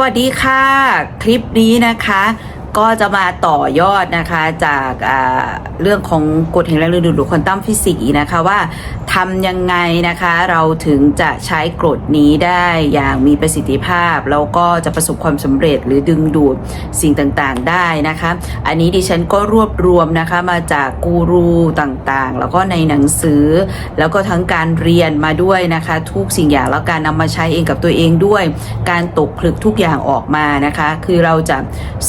วัสดีค่ะ คลิปนี้นะคะ ก็จะมาต่อยอดนะคะจากาเรื่องของกฎแห่งแรงดึงดูดหรือควอนตัมฟิสิกส์นะคะว่าทำยังไงนะคะเราถึงจะใช้กฎนี้ได้อย่างมีประสิทธิภาพ แล้วก็จะประสบความสำเร็จหรือดึงดูดสิ่งต่างๆได้นะคะ อันนี้ดิฉันก็รวบรวมนะคะมาจากกูรูต่างๆ แล้วก็ในหนังสือ แล้วก็ทั้งการเรียนมาด้วยนะคะ ทุกสิ่งอย่างแล้วการนำมาใช้เองกับตัวเองด้วย การตกผลึกทุกอย่างออกมานะคะ คือเราจะ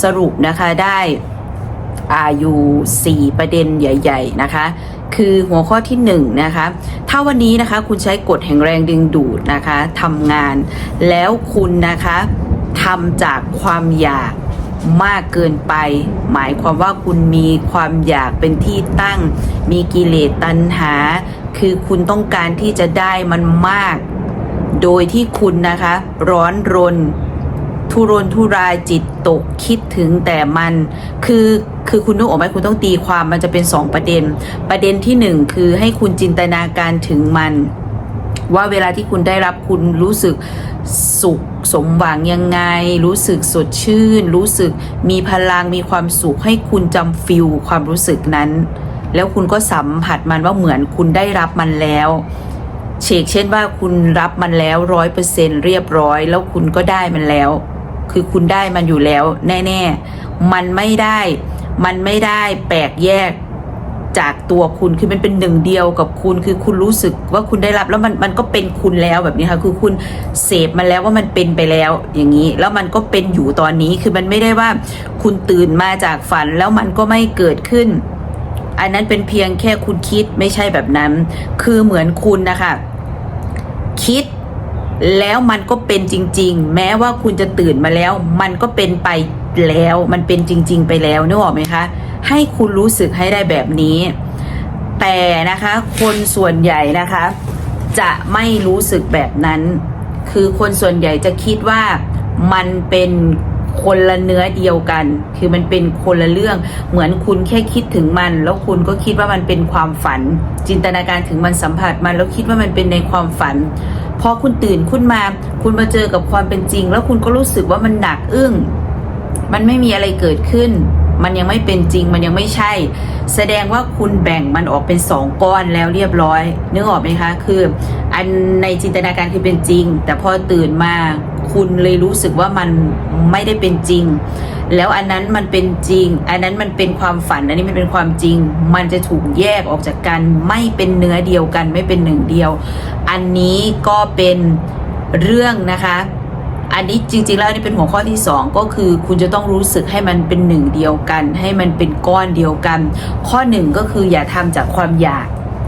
สรุปนะคะได้อายู่ 4 ประเด็นใหญ่ ๆ นะคะ คือหัวข้อที่1นงนะคะ ถ้าวันนี้นะคะคุณใช้กฎแห่งแรงดึงดูดนะคะทำงาน แล้วคุณนะคะทำจากความอยากมากเกินไป หมายความว่าคุณมีความอยากเป็นที่ตั้ง มีกิเลสตัณหา คือคุณต้องการที่จะได้มันมาก โดยที่คุณนะคะ ร้อนรน ทุรนทุรายจิตตกคิดถึงแต่มันคือคือคุณนึกออกไหมคุณต้องตีความมันจะเป็นสองประเด็น ประเด็นที่หนึ่งคือให้คุณจินตนาการถึงมัน ว่าเวลาที่คุณได้รับคุณรู้สึกสุขสมหวังยังไง รู้สึกสดชื่น รู้สึกมีพลังมีความสุขให้คุณจำฟิลความรู้สึกนั้น แล้วคุณก็สัมผัสมันว่าเหมือนคุณได้รับมันแล้วเชกเช่นว่าคุณรับมันแล้วร้อยเปอร์เซ็นเรียบร้อย แล้วคุณก็ได้มันแล้ว คือคุณได้มันอยู่แล้ว แน่ๆ มันไม่ได้ มันไม่ได้แปลกแยกจากตัวคุณคือมันเป็นหนึ่งเดียวกับคุณคือคุณรู้สึกว่าคุณได้รับแล้วมันมันก็เป็นคุณแล้วแบบนี้ค่ะคือคุณเสพมันแล้วว่ามันเป็นไปแล้วอย่างนี้ แล้วมันก็เป็นอยู่ตอนนี้คือมันไม่ได้ว่า คุณตื่นมาจากฝันแล้วมันก็ไม่เกิดขึ้น อันนั้นเป็นเพียงแค่คุณคิดไม่ใช่แบบนั้น คือเหมือนคุณนะคะคิด แล้วมันก็เป็นจริง ๆ แม้ว่าคุณจะตื่นมาแล้ว มันก็เป็นไปแล้ว มันเป็นจริง ๆ ไปแล้วนึกออกไหมคะ ให้คุณรู้สึกให้ได้แบบนี้ แต่นะคะ คนส่วนใหญ่นะคะ จะไม่รู้สึกแบบนั้น คือคนส่วนใหญ่จะคิดว่ามันเป็นคนละเนื้อเดียวกัน คือมันเป็นคนละเรื่อง เหมือนคุณแค่คิดถึงมัน แล้วคุณก็คิดว่ามันเป็นความฝัน จินตนาการถึงมันสัมผัสมันแล้วคิดว่ามันเป็นในความฝัน อคุณตื่นขึ้นมา คุณมาเจอกับความเป็นจริง แล้วคุณก็รู้สึกว่ามันหนักอึ้ง มันไม่มีอะไรเกิดขึ้น มันยังไม่เป็นจริง มันยังไม่ใช่ แสดงว่าคุณแบ่งมันออกเป็นสองก้อนแล้วเรียบร้อยนึกออกไหมคะ คือ อันในจินตนาการคือเป็นจริง แต่พอตื่นมา คุณเลยรู้สึกว่ามันไม่ได้เป็นจริง แล้วอันนั้นมันเป็นจริง อันนั้นมันเป็นความฝัน อันนี้มันเป็นความจริง มันจะถูกแยกออกจากกัน ไม่เป็นเนื้อเดียวกัน ไม่เป็นหนึ่งเดียว อันนี้ก็เป็นเรื่องนะคะ อันนี้จริง ๆ แล้วนี่เป็นหัวข้อที่ 2 ก็คือคุณจะต้องรู้สึกให้มันเป็นหนึ่งเดียวกัน ให้มันเป็นก้อนเดียวกัน ข้อหนึ่งก็คืออย่าทำจากความอยาก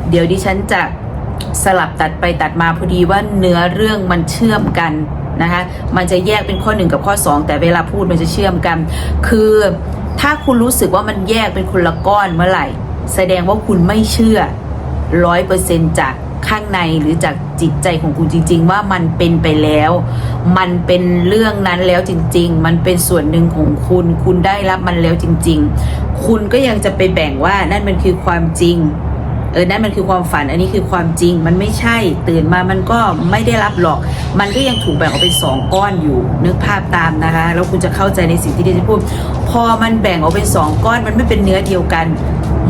เดี๋ยวดิฉันจะสลับตัดไปตัดมาพอดีว่าเนื้อเรื่องมันเชื่อมกัน นะคะมันจะแยกเป็นข้อ 1 กับข้อ 2 แต่เวลาพูดมันจะเชื่อมกัน คือถ้าคุณรู้สึกว่ามันแยกเป็นคนละก้อนเมื่อไหร่ แสดงว่าคุณไม่เชื่อร้อยเปอร์เซ็นจากข้างในหรือจากจิตใจของคุณจริง ๆ ว่ามันเป็นไปแล้ว มันเป็นเรื่องนั้นแล้วจริง ๆ มันเป็นส่วนหนึ่งของคุณ คุณได้รับมันแล้วจริง ๆ คุณก็ยังจะไปแบ่งว่านั่นมันคือความจริง เออนั่นมันคือความฝัน อันนี้คือความจริงมันไม่ใช่ตื่นมามันก็ไม่ได้รับหรอก มันก็ยังถูกแบ่งออกเป็นสองก้อนอยู่นึกภาพตามนะคะ แล้วคุณจะเข้าใจในสิ่งที่ดิฉันพูด พอมันแบ่งออกเป็นสองก้อนมันไม่เป็นเนื้อเดียวกัน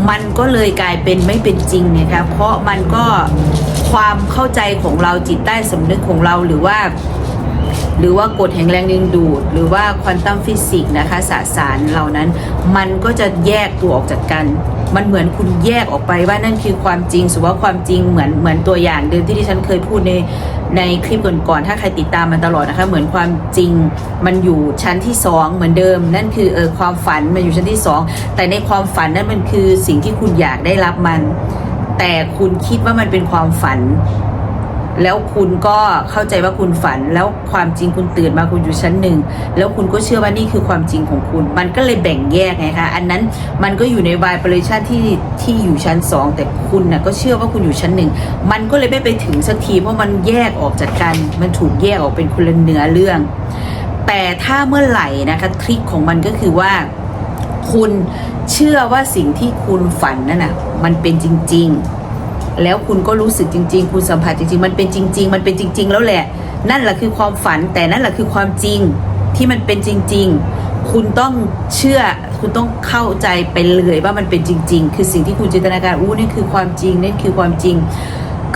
มันก็เลยกลายเป็นไม่เป็นจริงเนี่ยค่ะเพราะมันก็ความเข้าใจของเราจิตใต้สำนึกของเราหรือว่าหรือว่ากฎแห่งแรงดึงดูด หรือว่าควอนตัมฟิสิกส์นะคะสสารเหล่านั้น มันก็จะแยกตัวออกจากกัน มันเหมือนคุณแยกออกไปว่านั่นคือความจริงสุว่าความจริงเหมือนเหมือนตัวอย่างเดิมที่ที่ฉันเคยพูดในในคลิปก่อนๆถ้าใครติดตามมันตลอดนะคะ เหมือนความจริงมันอยู่ชั้นที่สองเหมือนเดิม นั่นคือเออความฝันมันอยู่ชั้นที่สองแต่ในความฝันนั่นมันคือสิ่งที่คุณอยากได้รับมัน แต่คุณคิดว่ามันเป็นความฝัน แล้วคุณก็เข้าใจว่าคุณฝัน แล้วความจริงคุณตื่นมาคุณอยู่ชั้นหนึ่งแล้วคุณก็เชื่อว่านี่คือความจริงของคุณ มันก็เลยแบ่งแยกไงคะอันนั้นมันก็อยู่ใน vibration ที่ที่อยู่ชั้นสองแต่คุณนะ่ะก็เชื่อว่าคุณอยู่ชั้นหนึ่งมันก็เลยไม่ไปถึงสักทีเพราะมันแยกออกจากกัน มันถูกแยกออกเป็นคนละเนื้อเรื่อง แต่ถ้าเมื่อไหร่นะคะทริคของมันก็คือว่าคุณเชื่อว่าสิ่งที่คุณฝันนั่นน่ะมันเป็นจริง ๆ แล้วคุณก็รู้สึกจริง ๆ คุณสัมผัสจริง ๆ มันเป็นจริง ๆ มันเป็นจริง ๆ แล้วแหละ นั่นแหละคือความฝันแต่นั่นแหละคือความจริงที่มันเป็นจริง ๆ คุณต้องเชื่อ คุณต้องเข้าใจไปเลยว่ามันเป็นจริง ๆ คือสิ่งที่คุณจินตนาการอู้นี่คือความจริงนี่คือความจริง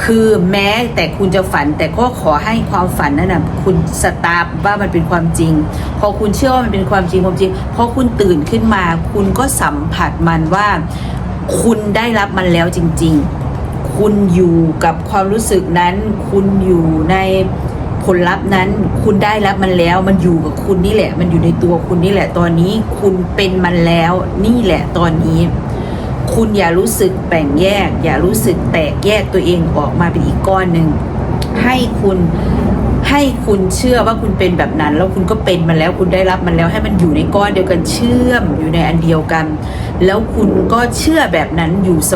คือแม้แต่คุณจะฝัน แต่ก็ขอให้ความฝันนั้นนะคุณสตาร์ว่ามันเป็นความจริง พอคุณเชื่อว่ามันเป็นความจริงความจริงพอคุณตื่นขึ้นมา คุณก็สัมผัสมันว่า คุณได้รับมันแล้วจริง ๆ คุณอยู่กับความรู้สึกนั้น คุณอยู่ในผลลัพธ์นั้น คุณได้รับมันแล้ว มันอยู่กับคุณนี่แหละ มันอยู่ในตัวคุณนี่แหละ ตอนนี้คุณเป็นมันแล้วนี่แหละตอนนี้ คุณอย่ารู้สึกแบ่งแยก อย่ารู้สึกแตกแยกตัวเองออกมาเป็นอีกก้อนหนึ่งให้คุณให้คุณเชื่อว่าคุณเป็นแบบนั้น แล้วคุณก็เป็นมันแล้วคุณได้รับมันแล้วให้มันอยู่ในก้อนเดียวกันเชื่อมอยู่ในอันเดียวกัน แล้วคุณก็เชื่อแบบนั้นอยู่เส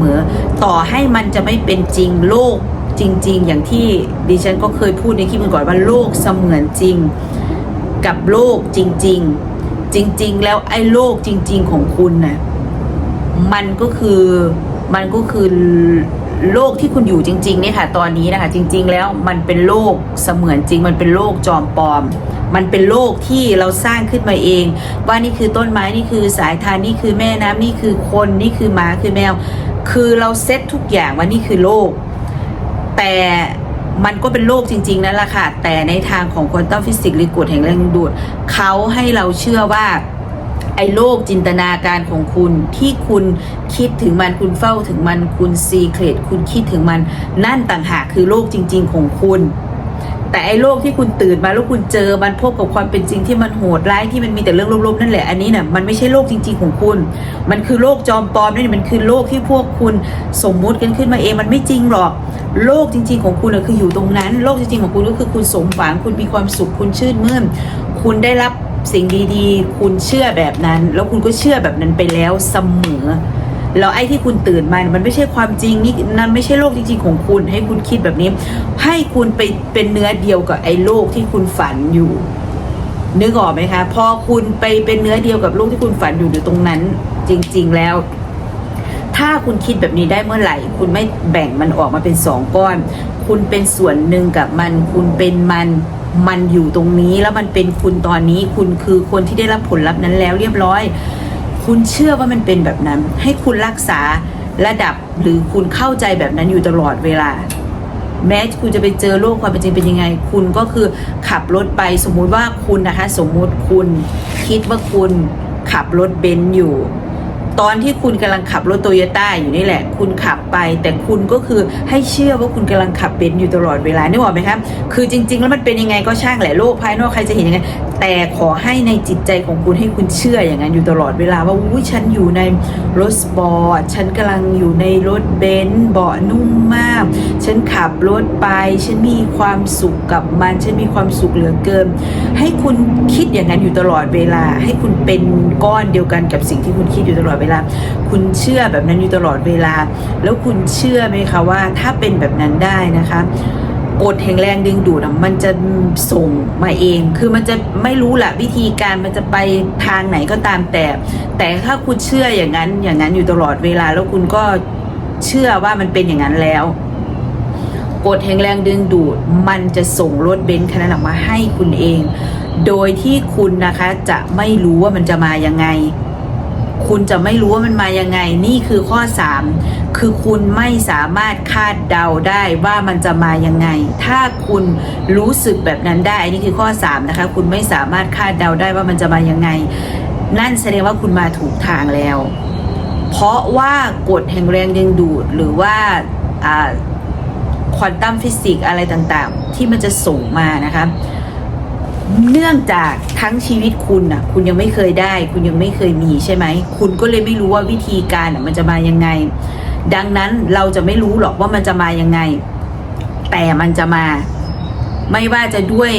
มอๆ ต่อให้มันจะไม่เป็นจริงโลกจริง ๆ อย่างที่ดิฉันก็เคยพูดในคลิปก่อนว่าโลกเสมือนจริง กับโลกจริง ๆ จริง ๆ แล้วไอ้โลกจริง ๆ ของคุณน่ะมันก็คือมันก็คือ โลกที่คุณอยู่จริงๆเนี่ยค่ะ ตอนนี้นะคะ จริง ๆ แล้วมันเป็นโลกเสมือนจริง มันเป็นโลกจอมปลอม มันเป็นโลกที่เราสร้างขึ้นมาเอง ว่านี่คือต้นไม้นี่คือสายทานนี่คือแม่น้ำนี่คือคนนี่คือหมาคือแมว คือเราเซตทุกอย่างว่านี่คือโลก แต่มันก็เป็นโลกจริง ๆนั่นแหละค่ะ แต่ในทางของควอนตัมฟิสิกส์หรือกฎแห่งแรงดึงดูดเขาให้เราเชื่อว่า ไอ้โลกจินตนาการของคุณที่คุณคิดถึงมันคุณเฝ้าถึงมันคุณซีเครตคุณคิดถึงมัน นั่นต่างหากคือโลกจริง ๆ ของคุณ แต่ไอ้โลกที่คุณตื่นมาแล้วคุณเจอมันพบกับความเป็นจริงที่มันโหดร้ายที่มันมีแต่เรื่องลบๆนั่นแหละอันนี้น่ะมันไม่ใช่โลกจริง ๆ ของคุณ มันคือโลกจอมปลอมนี่มันคือโลกที่พวกคุณสมมุติกันขึ้นมาเองมันไม่จริงหรอกโลกจริง ๆ ของคุณน่ะคืออยู่ตรงนั้น โลกจริงๆของคุณก็คือคุณสมหวังคุณมีความสุขคุณชื่นมื่นคุณได้รับ สิ่งดีๆ คุณเชื่อแบบนั้น แล้วคุณก็เชื่อแบบนั้นไปแล้วเสมอแล้วไอ้ที่คุณตื่นมามันไม่ใช่ความจริงนี่นั่นไม่ใช่โลกจริงๆของคุณ ให้คุณคิดแบบนี้ ให้คุณไปเป็นเนื้อเดียวกับไอ้โลกที่คุณฝันอยู่นึกออกไหมคะพอคุณไปเป็นเนื้อเดียวกับโลกที่คุณฝันอยู่อยู่ตรงนั้น จริง ๆแล้วถ้าคุณคิดแบบนี้ได้เมื่อไหร่ คุณไม่แบ่งมันออกมาเป็นสองก้อน คุณเป็นส่วนหนึ่งกับมัน คุณเป็นมัน มันอยู่ตรงนี้แล้วมันเป็นคุณตอนนี้ คุณคือคนที่ได้รับผลลัพธ์นั้นแล้วเรียบร้อย คุณเชื่อว่ามันเป็นแบบนั้น ให้คุณรักษาระดับหรือคุณเข้าใจแบบนั้นอยู่ตลอดเวลา แม้คุณจะไปเจอโลกความเป็นจริงเป็นยังไง คุณก็คือขับรถไปสมมุติว่าคุณนะคะ สมมุติคุณคิดว่าคุณขับรถเบนซ์อยู่ ตอนที่คุณกำลังขับรถโตโยต้าอยู่นี่แหละ คุณขับไป แต่คุณก็คือให้เชื่อว่าคุณกำลังขับเบนซ์อยู่ตลอดเวลานี่หว่าไหมครับคือจริง ๆ แล้วมันเป็นยังไงก็ช่างแหละโลกภายนอกใครจะเห็นยังไง แต่ขอให้ในจิตใจของคุณให้คุณเชื่ออย่างนั้นอยู่ตลอดเวลาว่าอุ้ยฉันอยู่ในรถสปอร์ตฉันกำลังอยู่ในรถเบนซ์เบาะนุ่มมาก ฉันขับรถไป ฉันมีความสุขกับมัน ฉันมีความสุขเหลือเกิน ให้คุณคิดอย่างนั้นอยู่ตลอดเวลา ให้คุณเป็นก้อนเดียวกันกับสิ่งที่คุณคิดอยู่ตลอดเวลา คุณเชื่อแบบนั้นอยู่ตลอดเวลา แล้วคุณเชื่อไหมคะว่าถ้าเป็นแบบนั้นได้นะคะ กฎแห่งแรงดึงดูดอะมันจะส่งมาเอง คือมันจะไม่รู้แหละวิธีการมันจะไปทางไหนก็ตามแต่ แต่ถ้าคุณเชื่ออย่างนั้น อย่างนั้นอยู่ตลอดเวลาแล้วคุณก็เชื่อว่ามันเป็นอย่างนั้นแล้วกฎแห่งแรงดึงดูดมันจะส่งรถเบนซ์คันนั้นออกมาให้คุณเอง โดยที่คุณนะคะจะไม่รู้ว่ามันจะมายังไง คุณจะไม่รู้ว่ามันมายังไง นี่คือข้อ 3 คือคุณไม่สามารถคาดเดาได้ว่ามันจะมายังไง ถ้าคุณรู้สึกแบบนั้นได้อันนี่คือข้อ 3 นะคะ คุณไม่สามารถคาดเดาได้ว่ามันจะมายังไง นั่นแสดงว่าคุณมาถูกทางแล้ว เพราะว่ากฎแห่งแรงดึงดูดหรือว่าควอนตัมฟิสิกส์อะไรต่างๆ ที่มันจะส่งมานะคะ เนื่องจากทั้งชีวิตคุณน่ะ คุณยังไม่เคยได้ คุณยังไม่เคยมีใช่ไหม คุณก็เลยไม่รู้ว่าวิธีการมันจะมายังไง ดังนั้นเราจะไม่รู้หรอกว่ามันจะมายังไง แต่มันจะมา ไม่ว่าจะด้วย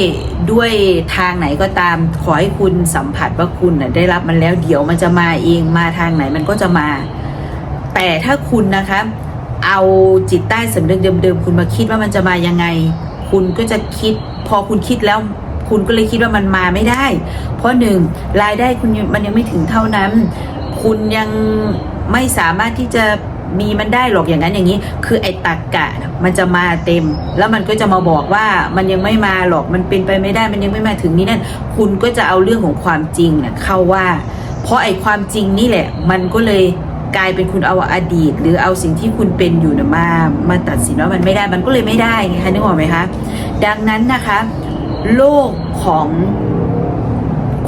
ด้วยทางไหนก็ตาม ขอให้คุณสัมผัสว่าคุณน่ะได้รับมันแล้วเดี๋ยวมันจะมาเองมาทางไหนมันก็จะมา แต่ถ้าคุณนะคะ เอาจิตใต้สำนึกเดิมๆ คุณมาคิดว่ามันจะมายังไง คุณก็จะคิด พอคุณคิดแล้ว คุณก็เลยคิดว่ามันมาไม่ได้ เพราะหนึ่งรายได้คุณมันยังไม่ถึงเท่านั้น คุณยังไม่สามารถที่จะมีมันได้หรอกอย่างนั้นอย่างนี้ คือไอ้ตักกะมันจะมาเต็ม แล้วมันก็จะมาบอกว่ามันยังไม่มาหรอกมันเป็นไปไม่ได้มันยังไม่มาถึงนี่นั่นคุณก็จะเอาเรื่องของความจริงน่ะเข้าว่า เพราะไอ้ความจริงนี่แหละ มันก็เลยกลายเป็นคุณเอาอดีต หรือเอาสิ่งที่คุณเป็นอยู่นะมามาตัดสินว่ามันไม่ได้มันก็เลยไม่ได้ไงคะนึกออกไหมคะดังนั้นนะคะ โลกของ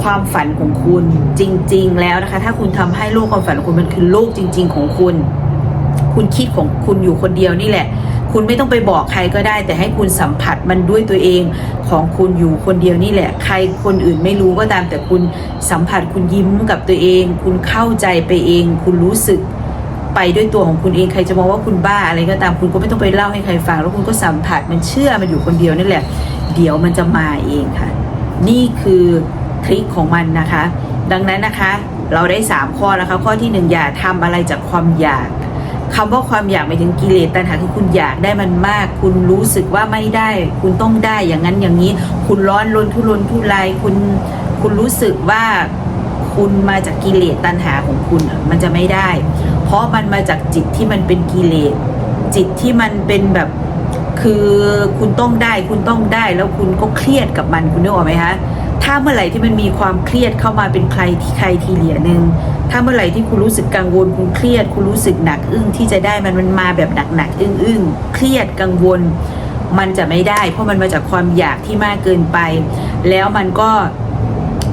ความฝันของคุณจริง ๆ แล้วนะคะ ถ้าคุณทำให้โลกความฝันของคุณมันคือโลกจริง ๆ ของคุณ คุณคิดของคุณอยู่คนเดียวนี่แหละ คุณไม่ต้องไปบอกใครก็ได้ แต่ให้คุณสัมผัสมันด้วยตัวเองของคุณอยู่คนเดียวนี่แหละ ใครคนอื่นไม่รู้ก็ตาม แต่คุณสัมผัสคุณยิ้มกับตัวเอง คุณเข้าใจไปเอง คุณรู้สึกไปด้วยตัวของคุณเองใครจะมองว่าคุณบ้าอะไรก็ตามคุณก็ไม่ต้องไปเล่าให้ใครฟัง แล้วคุณก็สัมผัสมันเชื่อมันอยู่คนเดียวนี่แหละ เดี๋ยวมันจะมาเองค่ะ นี่คือทริคของมันนะคะ ดังนั้นนะคะ เราได้ 3 ข้อแล้วค่ะข้อที่ 1 อย่าทำอะไรจากความอยากคำว่าความอยากหมายถึงกิเลสตัณหาคือคุณอยากได้มันมาก คุณรู้สึกว่าไม่ได้ คุณต้องได้อย่างนั้นอย่างนี้ คุณร้อนรนทุรนทุรายคุณคุณรู้สึกว่าคุณมาจากกิเลสตัณหาของคุณมันจะไม่ได้ เพราะมันมาจากจิตที่มันเป็นกิเลสจิตที่มันเป็นแบบ คือคุณต้องได้คุณต้องได้แล้วคุณก็เครียดกับมันคุณนึกออกไหมคะถ้าเมื่อไหร่ที่มันมีความเครียดเข้ามาเป็นใครที่ใครทีเหลียหนึ่งถ้าเมื่อไหร่ที่คุณรู้สึกกังวลคุณเครียด คุณรู้สึกหนัก อึ้งที่จะได้มันมันมาแบบหนักหนักๆอึ้งอึ้งๆเครียดกังวล มันจะไม่ได้ เพราะมันมาจากความอยากที่มากเกินไป แล้วมันก็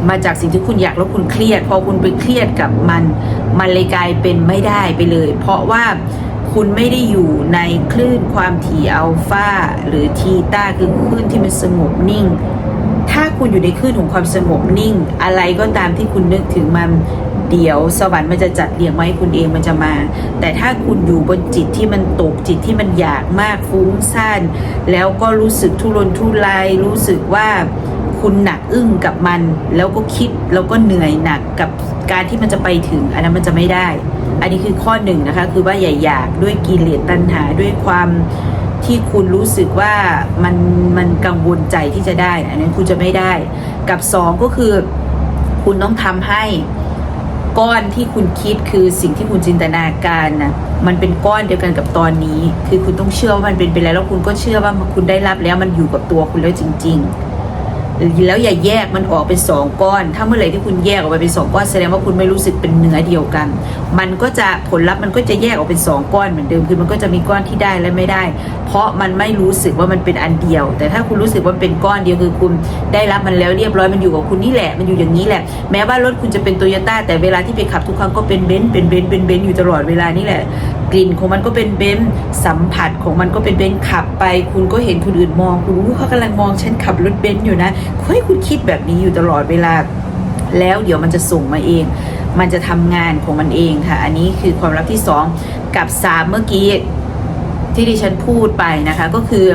มาจากสิ่งที่คุณอยากแล้วคุณเครียด พอคุณไปเครียดกับมัน มันเลยกลายเป็นไม่ได้ไปเลย เพราะว่า คุณไม่ได้อยู่ในคลื่นความถี่อัลฟาหรือทีต้าคือคลื่นที่มันสงบนิ่ง ถ้าคุณอยู่ในคลื่นของความสงบนิ่ง อะไรก็ตามที่คุณนึกถึงมันเดี๋ยวสวรรค์มันจะจัดเรียงไว้ให้คุณเองมันจะมา แต่ถ้าคุณอยู่บนจิตที่มันตกจิตที่มันอยากมากฟุ้งซ่าน แล้วก็รู้สึกทุรนทุรายรู้สึกว่าคุณหนักอึ้งกับมัน แล้วก็คิดแล้วก็เหนื่อยหนักกับการที่มันจะไปถึง อันนั้นมันจะไม่ได้ อันนี้คือข้อหนึ่งนะคะ คือว่าอย่าอยากด้วยกิเลสตัณหาด้วยความที่คุณรู้สึกว่ามันมันกังวลใจที่จะได้ อันนั้นคุณจะไม่ได้ กับสองก็คือ คุณต้องทำให้ก้อนที่คุณคิดคือสิ่งที่คุณจินตนาการนะมันเป็นก้อนเดียวกันกับตอนนี้ คือคุณต้องเชื่อว่ามันเป็นไปแล้วแล้วคุณก็เชื่อว่าคุณได้รับแล้วมันอยู่กับตัวคุณแล้วจริง ๆ แล้วอย่าแยกมันออกเป็นสองก้อน ถ้าเมื่อไหร่ที่คุณแยกออกไปเป็นสองก้อนแสดงว่าคุณไม่รู้สึกเป็นเนื้อเดียวกัน มันก็จะผลลัพธ์มันก็จะแยกออกเป็นสองก้อนเหมือนเดิม คือมันก็จะมีก้อนที่ได้และไม่ได้ เพราะมันไม่รู้สึกว่ามันเป็นอันเดียว แต่ถ้าคุณรู้สึกว่าเป็นก้อนเดียวคือคุณได้รับมันแล้วเรียบร้อยมันอยู่กับคุณนี่แหละ มันอยู่อย่างนี้แหละ แม้ว่ารถคุณจะเป็นโตโยต้าแต่เวลาที่ไปขับทุกครั้งก็เป็นเบนซ์เป็นเบนซ์เป็นเบนซ์อยู่ตลอดเวลานี่แหละกลิ่นของมันก็เป็นเบนสัมผัสของมันก็เป็นเบนขับไป คุณก็เห็นคนอื่นมอง คุณรู้เขากำลังมองฉันขับรถเบนซ์อยู่นะให้คุณคิดแบบนี้อยู่ตลอดเวลา แล้วเดี๋ยวมันจะส่งมาเอง มันจะทำงานของมันเองค่ะ อันนี้คือความลับที่สองกับสามเมื่อกี้ที่ดิฉันพูดไปนะคะ ก็คือ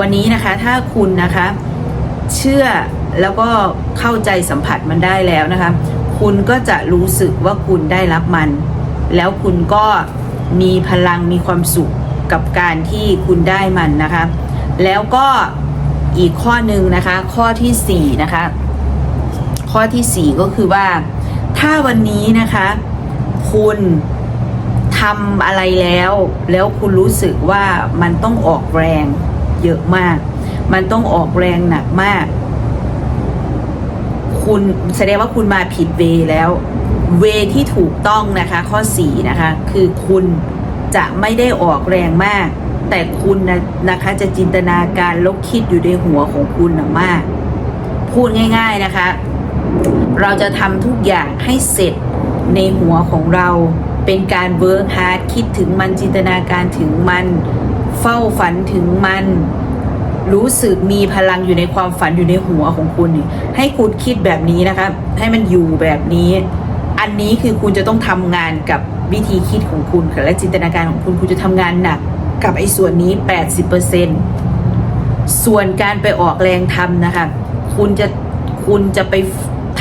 วันนี้นะคะถ้าคุณนะคะ เชื่อแล้วก็เข้าใจสัมผัสมันได้แล้วนะคะ คุณก็จะรู้สึกว่าคุณได้รับมัน แล้วคุณก็ มีพลังมีความสุขกับการที่คุณได้มันนะคะ แล้วก็อีกข้อหนึ่งนะคะ ข้อที่สี่นะคะ ข้อที่สี่ก็คือว่า ถ้าวันนี้นะคะ คุณทำอะไรแล้ว แล้วคุณรู้สึกว่ามันต้องออกแรงเยอะมาก มันต้องออกแรงหนักมาก คุณแสดงว่าคุณมาผิดเวย์แล้ว เวที่ถูกต้องนะคะ ข้อ4นะคะ คือคุณจะไม่ได้ออกแรงมาก แต่คุณนะนะคะจะจินตนาการล้วคิดอยู่ในหัวของคุณนะมาก พูดง่าย ๆนะคะ เราจะทำทุกอย่างให้เสร็จในหัวของเราเป็นการเวิร์กฮาร์ดคิดถึงมันจินตนาการถึงมัน เฝ้าฝันถึงมัน รู้สึกมีพลังอยู่ในความฝันอยู่ในหัวของคุณ ให้คุณคิดแบบนี้นะคะ ให้มันอยู่แบบนี้ อันนี้คือคุณจะต้องทำงานกับวิธีคิดของคุณและจินตนาการของคุณคุณจะทำงานหนักกับไอ้ส่วนนี้ 80%ส่วนการไปออกแรงทำนะคะ คุณจะคุณจะไป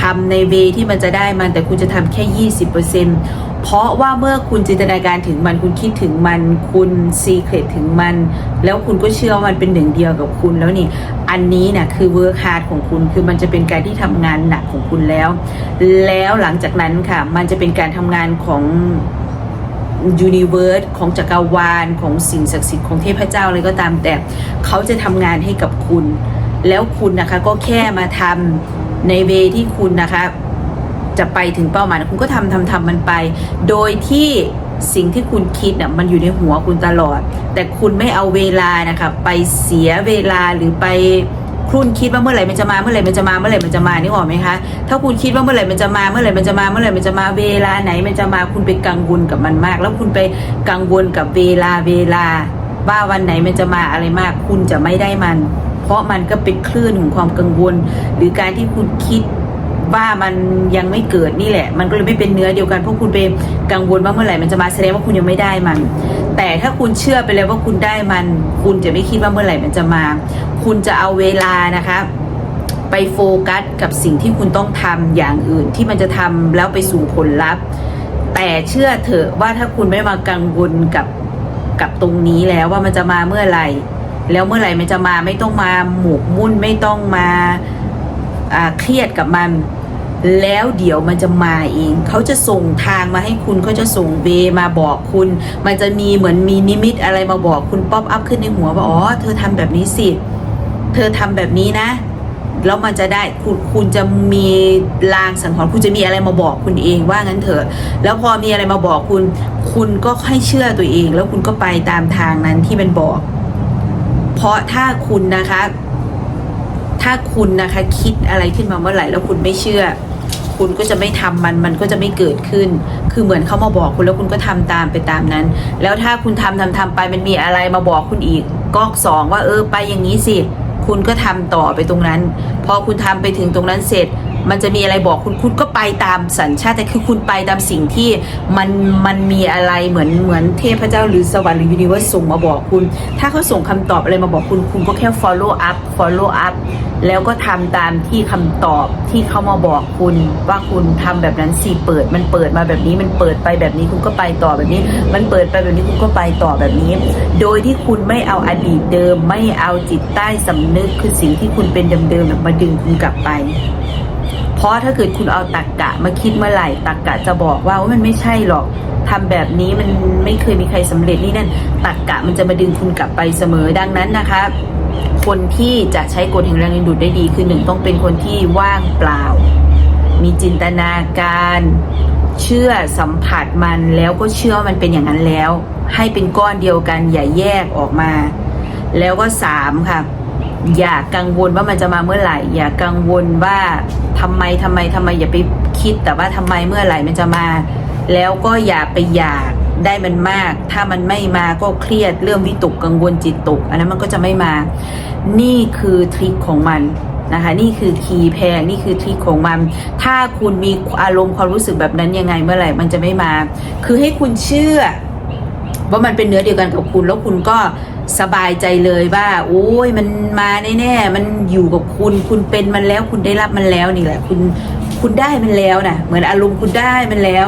ทำในเวที่มันจะได้มันแต่คุณจะทำแค่ 20% เพราะว่าเมื่อคุณจินตนาการถึงมันคุณคิดถึงมัน คุณซีเครตถึงมัน แล้วคุณก็เชื่อว่ามันเป็นหนึ่งเดียวกับคุณแล้วนี่ อันนี้นะคือเวิร์คฮาร์ดของคุณคือมันจะเป็นการที่ทำงานหนักของคุณแล้ว แล้วหลังจากนั้นค่ะ มันจะเป็นการทำงานของยูนิเวิร์สของจักรวาลของสิ่งศักดิ์สิทธิ์ของเทพเจ้าอะไรก็ตามแต่เขาจะทำงานให้กับคุณ แล้วคุณนะคะก็แค่มาทำในเวที่คุณนะคะ จะไปถึงเป้าหมายคุณก็ทำทำทำมันไป โดยที่สิ่งที่คุณคิดน่ะมันอยู่ในหัวคุณตลอด แต่คุณไม่เอาเวลานะคะไปเสียเวลาหรือไปครุ่นคิดว่าเมื่อไหร่มันจะมาเมื่อไหร่มันจะมาเมื่อไหร่มันจะมานี่หรอกไหมคะถ้าคุณคิดว่าเมื่อไหร่มันจะมาเมื่อไหร่มันจะมาเมื่อไหร่มันจะมาเวลาไหนมันจะมาคุณไปกังวลกับมันมาก แล้วคุณไปกังวลกับเวลาเวลา ว่าวันไหนมันจะมาอะไรมาก คุณจะไม่ได้มัน เพราะมันก็เป็นคลื่นของความกังวล หรือการที่คุณคิด ว่ามันยังไม่เกิดนี่แหละ มันก็เลยไม่เป็นเนื้อเดียวกันเพราะคุณไปกังวลว่าเมื่อไหร่มันจะมาแสดงว่าคุณยังไม่ได้มัน แต่ถ้าคุณเชื่อไปแล้วว่าคุณได้มัน คุณจะไม่คิดว่าเมื่อไหร่มันจะมา คุณจะเอาเวลานะคะ ไปโฟกัสกับสิ่งที่คุณต้องทำอย่างอื่นที่มันจะทำแล้วไปสู่ผลลัพธ์ แต่เชื่อเถอะว่าถ้าคุณไม่มากังวลกับกับตรงนี้แล้วว่ามันจะมาเมื่อไหร่ แล้วเมื่อไหร่มันจะมาไม่ต้องมาหมกมุ่นไม่ต้องมาอ่าเครียดกับมัน แล้วเดี๋ยวมันจะมาเอง เขาจะส่งทางมาให้คุณเขาจะส่งเวมาบอกคุณ มันจะมีเหมือนมีนิมิตอะไรมาบอกคุณป๊อปอัพขึ้นในหัวว่าอ๋อเธอทำแบบนี้สิ เธอทำแบบนี้นะ แล้วมันจะได้คุณคุณจะมีลางสังหรณ์คุณจะมีอะไรมาบอกคุณเองว่างั้นเถอะ แล้วพอมีอะไรมาบอกคุณ คุณก็ให้เชื่อตัวเอง แล้วคุณก็ไปตามทางนั้นที่มันบอก เพราะถ้าคุณนะคะถ้าคุณนะคะคิดอะไรขึ้นมาเมื่อไหร่แล้วคุณไม่เชื่อ คุณก็จะไม่ทำมันมันก็จะไม่เกิดขึ้น คือเหมือนเขามาบอกคุณแล้วคุณก็ทำตามไปตามนั้น แล้วถ้าคุณทำทำทำไปมันมีอะไรมาบอกคุณอีกก๊อกสองว่าเออไปอย่างนี้สิ คุณก็ทำต่อไปตรงนั้น พอคุณทำไปถึงตรงนั้นเสร็จ มันจะมีอะไรบอกคุณคุณก็ไปตามสัญชาติแต่คือคุณไปตามสิ่งที่มันมันมีอะไรเหมือนเหมือนเทพเจ้าหรือสวรรค์หรือยูนิเวอร์สส่งมาบอกคุณ ถ้าเขาส่งคำตอบอะไรมาบอกคุณ คุณก็แค่ follow up follow up แล้วก็ทำตามที่คำตอบที่เขามาบอกคุณว่าคุณทำแบบนั้นสิเปิด มันเปิดมาแบบนี้มันเปิดไปแบบนี้คุณก็ไปต่อแบบนี้ มันเปิดไปแบบนี้คุณก็ไปต่อแบบนี้ โดยที่คุณไม่เอาอดีตเดิม ไม่เอาจิตใต้สำนึกคือสิ่งที่คุณเป็นเดิมๆมาดึงคุณกลับไป เพราะถ้าเกิดคุณเอาตักกะมาคิดเมื่อไหร่ตักกะจะบอกว่าว่ามันไม่ใช่หรอกทำแบบนี้มันไม่เคยมีใครสำเร็จนี่นั่นตักกะมันจะมาดึงคุณกลับไปเสมอดังนั้นนะคะ คนที่จะใช้กฎแห่งแรงดึงดูดได้ดีคือหนึ่งต้องเป็นคนที่ว่างเปล่า มีจินตนาการเชื่อสัมผัสมันแล้วก็เชื่อว่ามันเป็นอย่างนั้นแล้ว ให้เป็นก้อนเดียวกันอย่าแยกออกมา แล้วก็สามค่ะ อย่ากังวลว่ามันจะมาเมื่อไหร่ อย่ากังวลว่าทำไมทำไมทำไมอย่าไปคิดแต่ว่าทำไมเมื่อไหร่มันจะมา แล้วก็อย่าไปอยากได้มันมาก ถ้ามันไม่มาก็เครียดเรื่องวิตกกังวลจิตตก อันนั้นมันก็จะไม่มา นี่คือทริคของมันนะคะนี่คือคีย์แพงนี่คือทริคของมัน ถ้าคุณมีอารมณ์ความรู้สึกแบบนั้นยังไงเมื่อไหร่มันจะไม่มา คือให้คุณเชื่อ ว่ามันเป็นเนื้อเดียวกันกับคุณแล้วคุณก็ สบายใจเลยว่า โอ้ยมันมาแน่ๆมันอยู่กับคุณ คุณเป็นมันแล้ว คุณได้รับมันแล้วนี่แหละ คุณคุณได้มันแล้วนะเหมือนอารมณ์คุณได้มันแล้ว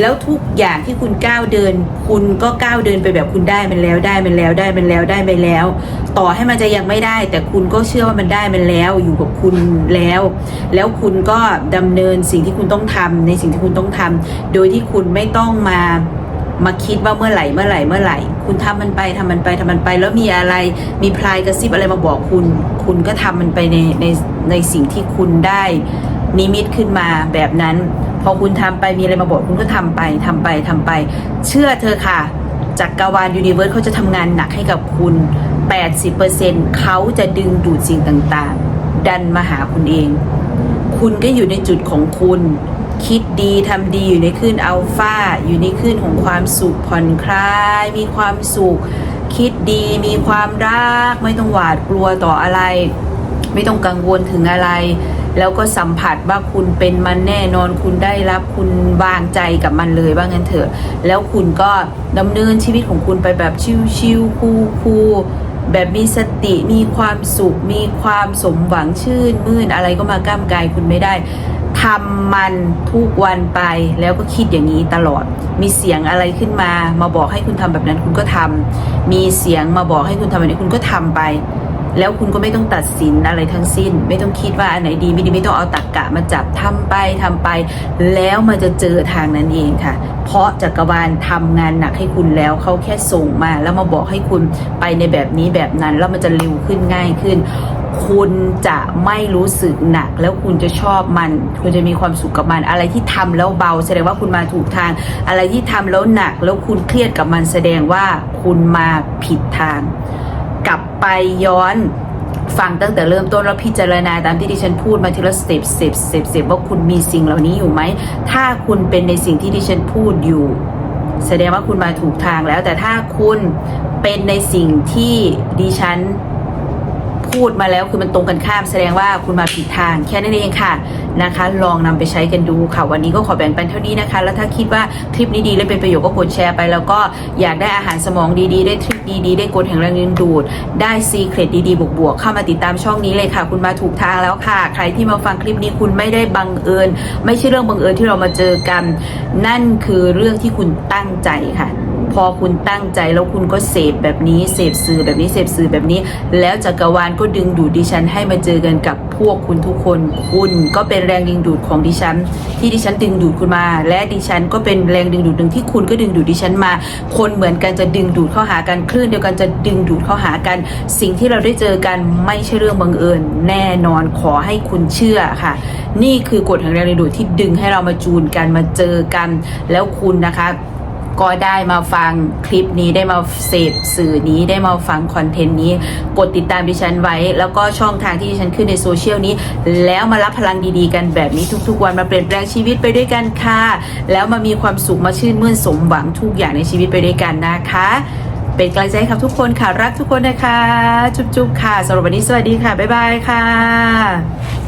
แล้วทุกอย่างที่คุณก้าวเดิน คุณก็ก้าวเดินไปแบบคุณได้มันแล้วได้มันแล้วได้มันแล้วได้ไปแล้ว ต่อให้มันจะยังไม่ได้ แต่คุณก็เชื่อว่ามันได้มันแล้ว อยู่กับคุณแล้ว แล้วคุณก็ดำเนินสิ่งที่คุณต้องทำในสิ่งที่คุณต้องทำโดยที่คุณไม่ต้องมา มาคิดว่าเมื่อไหร่เมื่อไหร่เมื่อไหร่ คุณทำมันไปทำมันไปทำมันไป แล้วมีอะไรมีพลายกระซิบอะไรมาบอกคุณ คุณก็ทำมันไปในในในสิ่งที่คุณได้นิมิตขึ้นมาแบบนั้น พอคุณทำไปมีอะไรมาบอกคุณก็ทำไปทำไปทำไป เชื่อเธอค่ะจักรวาลยูนิเวิร์สเขาจะทำงานหนักให้กับคุณ 80%เขาจะดึงดูดสิ่งต่างๆ ดันมาหาคุณเอง คุณก็อยู่ในจุดของคุณ คิดดีทำดีอยู่ในคลื่นอัลฟาอยู่ในคลื่นของความสุขผ่อนคลาย มีความสุข คิดดีมีความรัก ไม่ต้องหวาดกลัวต่ออะไร ไม่ต้องกังวลถึงอะไร แล้วก็สัมผัสว่าคุณเป็นมันแน่นอนคุณได้รับคุณวางใจกับมันเลยว่างั้นเถอะ แล้วคุณก็ดำเนินชีวิตของคุณไปแบบชิวๆคูลๆ แบบมีสติมีความสุข มีความสมหวังชื่นมื่นอะไรก็มาก้ามกายคุณไม่ได้ทำมันทุกวันไปแล้วก็คิดอย่างนี้ตลอด มีเสียงอะไรขึ้นมา มาบอกให้คุณทำแบบนั้นคุณก็ทำมีเสียงมาบอกให้คุณทำแบบนี้คุณก็ทำไป แล้วคุณก็ไม่ต้องตัดสินอะไรทั้งสิ้น ไม่ต้องคิดว่าอันไหนดีไม่ดีไม่ต้องเอาตักกะมาจับทำไปทำไป แล้วมันจะเจอทางนั้นเองค่ะ เพราะจักรวาลทำงานหนักให้คุณแล้วเขาแค่ส่งมา แล้วมาบอกให้คุณไปในแบบนี้แบบนั้น แล้วมันจะเร็วขึ้นง่ายขึ้น คุณจะไม่รู้สึกหนัก แล้วคุณจะชอบมัน คุณจะมีความสุขกับมัน อะไรที่ทำแล้วเบา แสดงว่าคุณมาถูกทาง อะไรที่ทำแล้วหนัก แล้วคุณเครียดกับมันแสดงว่าคุณมาผิดทาง กลับไปย้อนฟังตั้งแต่เริ่มต้นแล้วพิจารณาตามที่ดิฉันพูดมาทีละสิบสิบสิบสิบว่าคุณมีสิ่งเหล่านี้อยู่ไหม ถ้าคุณเป็นในสิ่งที่ดิฉันพูดอยู่ แสดงว่าคุณมาถูกทางแล้ว แต่ถ้าคุณเป็นในสิ่งที่ดิฉัน พูดมาแล้วคือมันตรงกันข้ามแสดงว่าคุณมาผิดทางแค่นั้นเองค่ะนะคะ ลองนำไปใช้กันดูค่ะ วันนี้ก็ขอแบ่งปันเท่านี้นะคะ แล้วถ้าคิดว่าคลิปนี้ดีและเป็นประโยชน์ก็กดแชร์ไปแล้วก็อยากได้อาหารสมองดีๆ ได้ทริคดีๆ ได้กดแห่งแรงดึงดูด ได้ซีเครตดีๆบวกๆเข้ามาติดตามช่องนี้เลยค่ะ คุณมาถูกทางแล้วค่ะ ใครที่มาฟังคลิปนี้คุณไม่ได้บังเอิญ ไม่ใช่เรื่องบังเอิญที่เรามาเจอกัน นั่นคือเรื่องที่คุณตั้งใจค่ะ พอคุณตั้งใจแล้วคุณก็เสพแบบนี้เสพสื่อแบบนี้เสพสื่อแบบนี้ แล้วจักรวาลก็ดึงดูดดิฉันให้มาเจอกันกับพวกคุณทุกคนคุณก็เป็นแรงดึงดูดของดิฉัน ที่ดิฉันดึงดูดคุณมา และดิฉันก็เป็นแรงดึงดูดหนึ่งที่คุณก็ดึงดูดดิฉันมา คนเหมือนกันจะดึงดูดเข้าหากันคลื่นเดียวกันจะดึงดูดเข้าหากัน สิ่งที่เราได้เจอกันไม่ใช่เรื่องบังเอิญแน่นอนขอให้คุณเชื่อค่ะ นี่คือกฎแห่งแรงดึงดูดที่ดึงให้เรามาจูนกันมาเจอกัน แล้วคุณนะคะ ก็ได้มาฟังคลิปนี้ได้มาเสพสื่อนี้ได้มาฟังคอนเทนต์นี้กดติดตามดิฉันไว้ แล้วก็ช่องทางที่ดิฉันขึ้นในโซเชียลนี้ แล้วมารับพลังดีๆ กันแบบนี้ทุกๆ วันมาเปลี่ยนแปลงชีวิตไปด้วยกันค่ะ แล้วมามีความสุขมาชื่นมื่นสมหวังทุกอย่างในชีวิตไปด้วยกันนะคะ เป็นกำลังใจให้กับทุกคนค่ะรักทุกคนนะคะ จุ๊บๆค่ะสำหรับวันนี้สวัสดีค่ะบ๊ายบายค่ะ